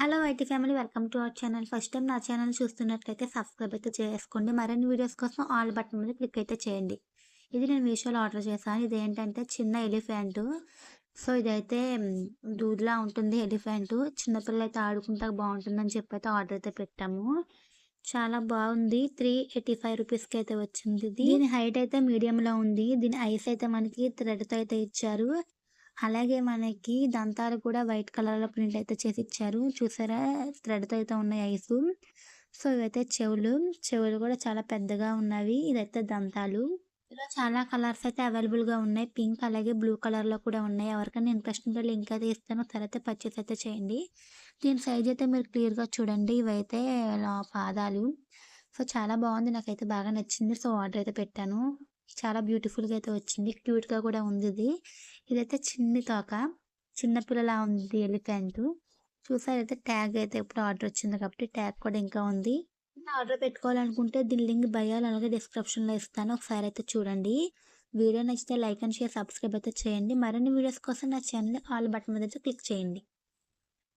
Hello IT family welcome to our channel first time నా channel చూస్తున్నట్లయితే subscribe అయితే చేసుకోండి. మరిన్ని వీడియోస్ కోసం ఆల్ బటన్ మీద క్లిక్ అయితే చేయండి. ఇది నేను మీషోలో ఆర్డర్ చేశాను. ఇది ఏంటంటే చిన్న ఎలిఫెంట్ సో ఇదైతే మ్, దూదిలా ఉంటుంది ఎలిఫెంట్ చిన్నపిల్లలు అయితే ఆడుకుంటా బాగుంటుందని చెప్పి అయితే ఆర్డర్ అయితే పెట్టాము. చాలా బాగుంది. త్రీ ఎయిటీ ఫైవ్ రూపీస్కి అయితే వచ్చింది దీని హైట్ అయితే మీడియంలో ఉంది. దీని ఐస్ అయితే మనకి థ్రెడ్తో అయితే ఇచ్చారు. అలాగే మనకి దంతాలు కూడా వైట్ కలర్లో ప్రింట్ అయితే చేసి ఇచ్చారు చూసారా? థ్రెడ్తో అయితే ఉన్నాయి ఐస్. సో ఇవైతే చెవులు. చెవులు కూడా చాలా పెద్దగా ఉన్నవి. ఇదైతే దంతాలు. ఇలా చాలా కలర్స్ అయితే అవైలబుల్గా ఉన్నాయి. పింక్ అలాగే బ్లూ కలర్లో కూడా ఉన్నాయి. ఎవరికైనా ఇంట్రెస్ట్ ఉంటే లింక్ అయితే ఇస్తాను. సరే అయితే పర్చేస్ అయితే చేయండి. దీని సైజ్ అయితే మీరు క్లియర్గా చూడండి. ఇవైతే పాదాలు. సో చాలా బాగుంది. నాకైతే బాగా నచ్చింది. సో ఆర్డర్ అయితే పెట్టాను. చాలా బ్యూటిఫుల్గా అయితే వచ్చింది. క్యూట్గా కూడా ఉంది ఇది. ఇదైతే చిన్ని తోక. చిన్నపిల్లలా ఉంది ఎలిఫెంట్. చూసారైతే ట్యాగ్ అయితే ఇప్పుడు ఆర్డర్ వచ్చింది కాబట్టి ట్యాగ్ కూడా ఇంకా ఉంది. ఆర్డర్ పెట్టుకోవాలనుకుంటే దీని లింక్ బయాలు అలాగే డిస్క్రిప్షన్లో ఇస్తాను. ఒకసారి అయితే చూడండి. వీడియో నచ్చితే లైక్ అండ్ షేర్ సబ్స్క్రైబ్ అయితే చేయండి. మరిన్ని వీడియోస్ కోసం నా ఛానల్ ఆల్ బటన్ మీద అయితే క్లిక్ చేయండి.